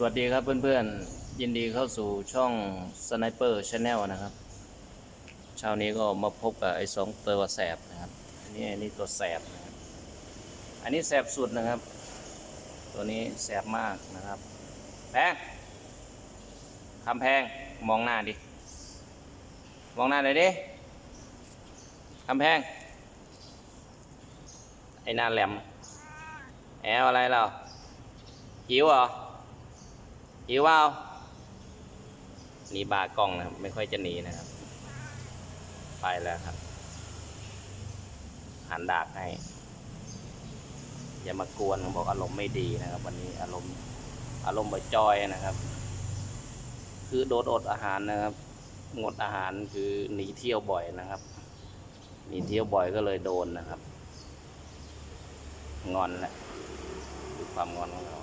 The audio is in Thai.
สวัสดีครับเพื่อนๆ ยินดีเข้าสู่ช่องสไนเปอร์ชาแนลนะครับ เช้านี้ก็มาพบกับไอ้สองตัวแสบนะครับ อันนี้อันนี้ตัวแสบนะครับ อันนี้แสบสุดนะครับ ตัวนี้แสบมากนะครับแพงคำแพงมองหน้าดิ มองหน้าเลยดิคำแพง ไอ้หน้าแหลมแอลอะไรเราหิวเหรอ หิวเปล่านี่บากล้องนะครับ ไม่ค่อยจะหนีนะครับ ไปแล้วครับหันดากให้ อย่ามากวนบอกอารมณ์ไม่ดีนะครับ วันนี้อารมณ์อารมณ์บ่จอยนะครับ คือโดดอดอาหารนะครับ งดอาหารคือหนีเที่ยวบ่อยนะครับหนีเที่ยวบ่อยก็เลยโดนนะครับ งอนแหละคือความงอนของเขา